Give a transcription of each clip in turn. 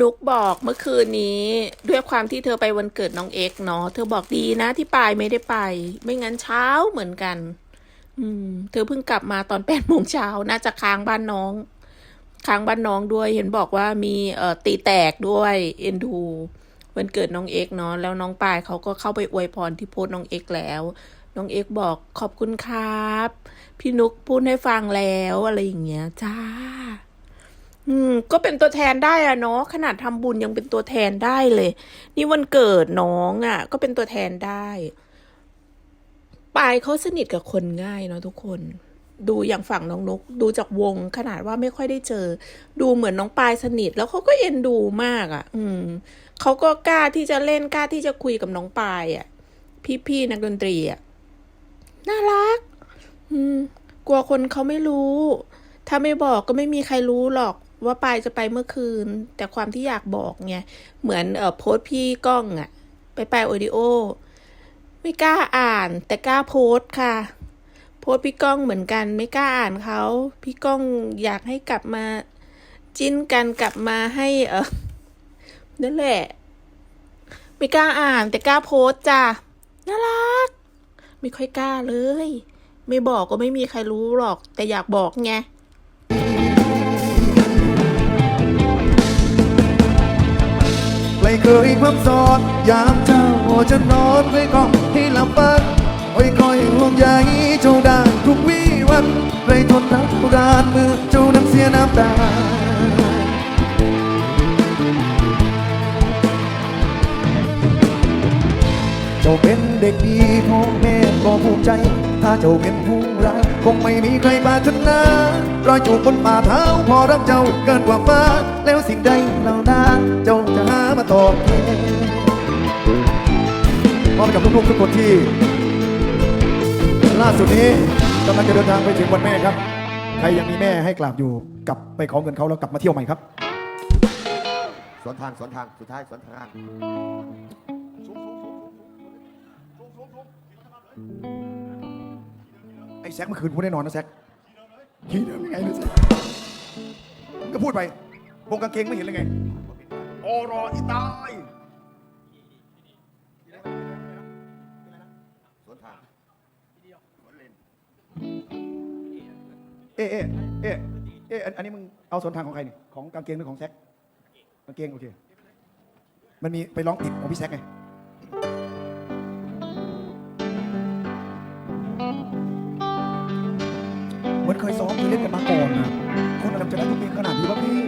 นุกบอกเมื่อคืนนี้ด้วยความที่เธอไปวันเกิดน้องเอ็กเนาะเธอบอกดีนะที่ปายไม่ได้ไป ไม่งั้นเช้าเหมือนกัน อืม เธอเพิ่งกลับมาตอนแปดโมงเช้าน่าจะค้างบ้านน้อง ค้างบ้านน้องด้วย เห็นบอกว่ามีเอ่อตีแตกด้วยเอ็นดูวันเกิดน้องเอ็กเนาะแล้วน้องปายเขาก็เข้าไปอวยพรที่โพสน้องเอ็กแล้ว น้องเอ็กบอกขอบคุณครับ พี่นุกพูดให้ฟังแล้วอะไรอย่างเงี้ยจ้า อืม ก็เป็นตัวแทนได้อะเนาะขนาดทำบุญยังเป็นตัวแทนได้เลย นี่วันเกิดน้องอะ่ะ ก็เป็นตัวแทนได้ปายเขาสนิทกับคนง่ายเนาะทุกคน ดูอย่างฝั่งน้องนก ดูจากวงขนาดว่าไม่ค่อยได้เจอ ดูเหมือนน้องปายสนิท แล้วเขาก็เอ็นดูมากอะ่ะ อืมเขาก็กล้าที่จะเล่นกล้าที่จะคุยกับน้องปายอะ่ะ พี่ๆนักดนตรีอะ่ะน่ารัก อืม กลัวคนเขาไม่รู้ ถ้าไม่บอกก็ไม่มีใครรู้หรอก ว่าปายจะไปเมื่อคืน แต่ความที่อยากบอกไงเหมือนเออโพสพี่ก้องอะไปไปโอดิโอ ไม่กล้าอ่าน แต่กล้าโพสค่ะ โพสพี่ก้องเหมือนกัน ไม่กล้าอ่านเขาพี่ก้องอยากให้กลับมาจิ้นกันกลับมาให้เออนั่นแหละ ไม่กล้าอ่าน แต่กล้าโพสจ้ะน่ารัก ไม่ค่อยกล้าเลย ไม่บอกก็ไม่มีใครรู้หรอก แต่อยากบอกไง ไม่เคยความสอดยามเจ้าจะนอนไว้ก่อนให้หลับฝันไอ้คอยห่วงใยเจ้าดังทุกวี่วันไรทนรับรารมือเจ้านั้นเสียน้ำตา จ้าเป็นเด็กดีพ่อแม่ก็ภูมิใจ ถ้าเจ้าเป็นผู้ร้ายคงไม่มีใครปรารถนารอยจูบบนฝ่าเท้าพอรักเจ้าเกินกว่าฟ้า แล้วสิ่งใดเหล่านั้นเจ้าจะหามาตอบแทนพร้อมกับลูกๆทุกคนที่ ล่าสุดนี้กำลังจะเดินทางไปถึงวันแม่ครับ ใครยังมีแม่ให้กราบอยู่กลับไปขอเงินเขาแล้วกลับมาเที่ยวใหม่ครับ สวนทางสวนทางสุดท้ายสวนทาง ไอ้แซกเมื่อคืนพูดแน่นอนนะแซกทีเดิมยังไงนะแซกก็พูดไปวงกางเกงไม่เห็นเลยไงโอรออีตายสวนทางเอ๊ะเอ๊ะเอ๊ะเอ๊ะอันอันนี้มึงเอาสวนทางของใครนี่ของกางเกงหรือของแซกกางเกงโอเค มันมีไปร้องติดของพี่แซกไง เคยซ้อมเคยเล่นกันมาก่อนนะคนอะไรจะได้ทุกเพลงขนาดนี้วะพี่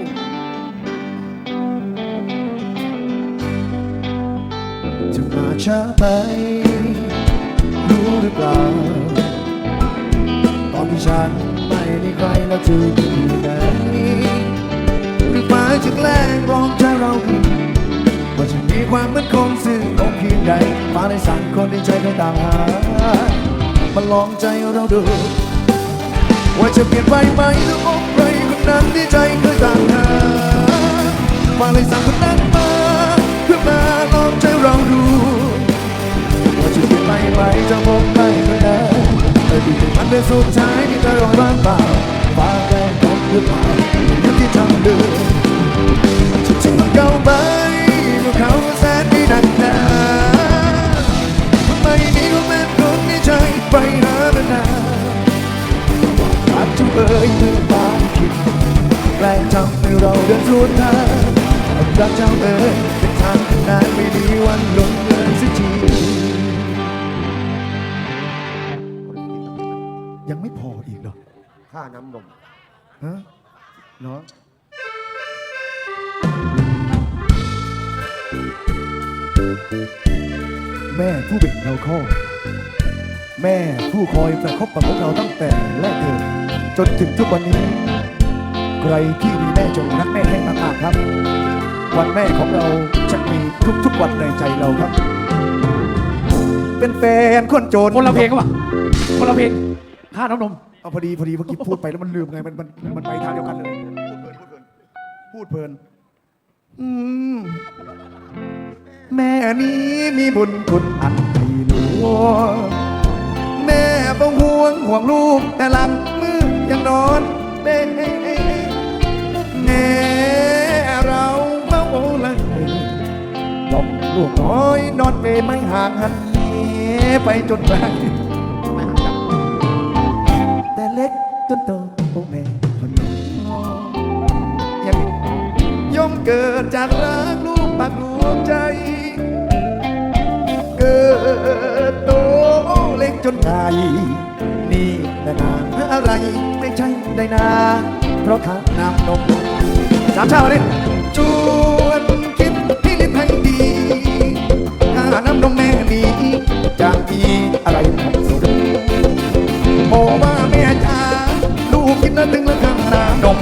จะมาช้าไป รู้หรือเปล่า ตอนที่ฉันไม่มีใครแล้วเธออยู่ไหนหรือฟ้าจะแกล้งร้องใจเราผิดว่าจะมีความมั่นคงซึ่งองค์เพียงใดฟ้าในสั่งคนในใจก็ต่างหามาลองใจเราดู ว่าจะเปลี่ยนไปไหมหรืออกใครคนนั้นที่ใจเคยต่างหาฟ้าเลยสั่งคนนั้นมาเพื่อมาลองใจเราดูว่าจะเปลี่ยนไปไหมจะมองไปก็ได้แต่ดูที่มันเป็นสุดท้ายที่จะรอยบ้างเปล่าฟ้าแกล้งผมหรือเปล่าอยู่ที่ทางเดิน แกล้งทำให้เราเดินสวนทางรักเจ้าเอ่ยเป็นทางนานไม่มีวันลงเลยสักทียังไม่พออีกเหรอค่าน้ำนมฮะเนาะแม่ผู้เบ่งเราคลอดแม่ผู้คอยประคบประหงเราตั้งแต่แรกเกิดจนถึงทุกวันนี้ ใครที่มีแม่จงรักแม่ให้มากๆครับ วันแม่ของเราจะมีทุกๆวันในใจเราครับ เป็นแฟนคนโจรคนละเพลงก็ปะคนละเพลงค่าน้ำนมเอาพอดีพอดีเมื่อกี้พูดไปแล้วมันลืมไงมันมันมันไปทางเดียวกันเลย พูดเพลินพูดเพลินพูดเพลินอืมแม่นี้มีบุญคุณอันใหญ่หลวงแม่ต้องห่วงห่วงลูกแต่หลังมือยังนอนเด้แง่ เราเมาโอลูกน้อยนอนเปไม่ห่างหันเหไปจนไกลไม่หันแต่เล็กจนโตโอแม่คนยังย่อมเกิดจากรักลูกปากรวมใจ เกิดโตเล็กจนใหญ่นี่แหละนาอะไรไม่ใช่ได้นา เพราะข้าน้ำนมสามชาติเลยชวนคิดพิลิตให้ดีข้าน้ำนมแม่นี้จะมีอะไรของสุดโอ้ว่าแม่จ๋าลูกกินแล้วถึงแล้วข้างน้ำนม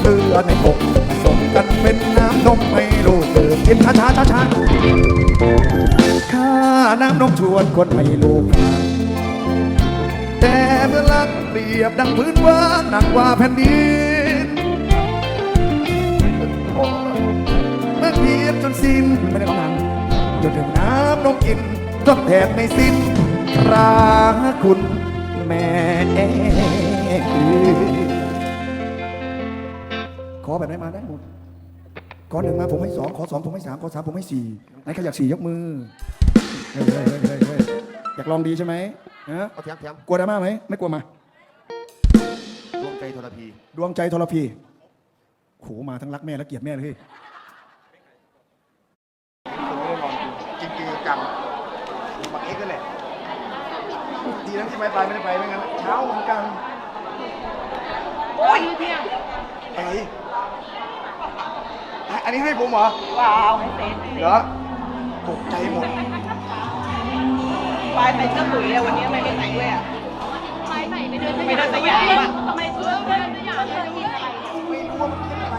เลือดในอกผสมกันเป็นน้ำนมให้ลูกดื่มกินช้าช้าช้าช้าข้าน้ำนมชวนคนให้ลูกฟัง เมื่อรักเปรียบดังพื้นว่างหนักกว่าแผ่นดินเมื่อเพียบจนสิ้นไม่ได้ของหนังจนถึงน้ำนมกินทดแทนไม่สิ้นรักคุณแม่ขอแบบไหนมาได้หมดขอหนึ่งมาผมให้สองขอสองผมให้สามขอสามผมให้สี่ไหนใครอยากสี่ยกมือเฮ้ยเฮ้ยเฮ้ยอยากลองดีใช่ไหม ฮะเอาเทียมเทียมกลัวดราม่าไหมไม่กลัวมา ดวงใจทรพีดวงใจทรพีโขมาทั้งรักแม่และเกลียดแม่เลยจริงจริงๆจังบักเอ็กซ์นั่นแหละดีนะที่ไปไปไม่ได้ไปไม่งั้นเช้าเหมือนกันอะไรอะอันนี้ให้ผมเหรอเปล่าให้เซ็นเหรอตกใจหมด ปลายใส่เสื้อปุ๋ยเลยวันนี้ไม่ได้ใส่ด้วยอะไปใหม่ไปเดินไม่เดินสยามอะทำไมเสื้อเดินสยามเลยกินอะไรไม่รู้ว่ามันคิดอะไร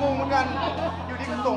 งงเหมือนกัน อยู่ดีก็ส่ง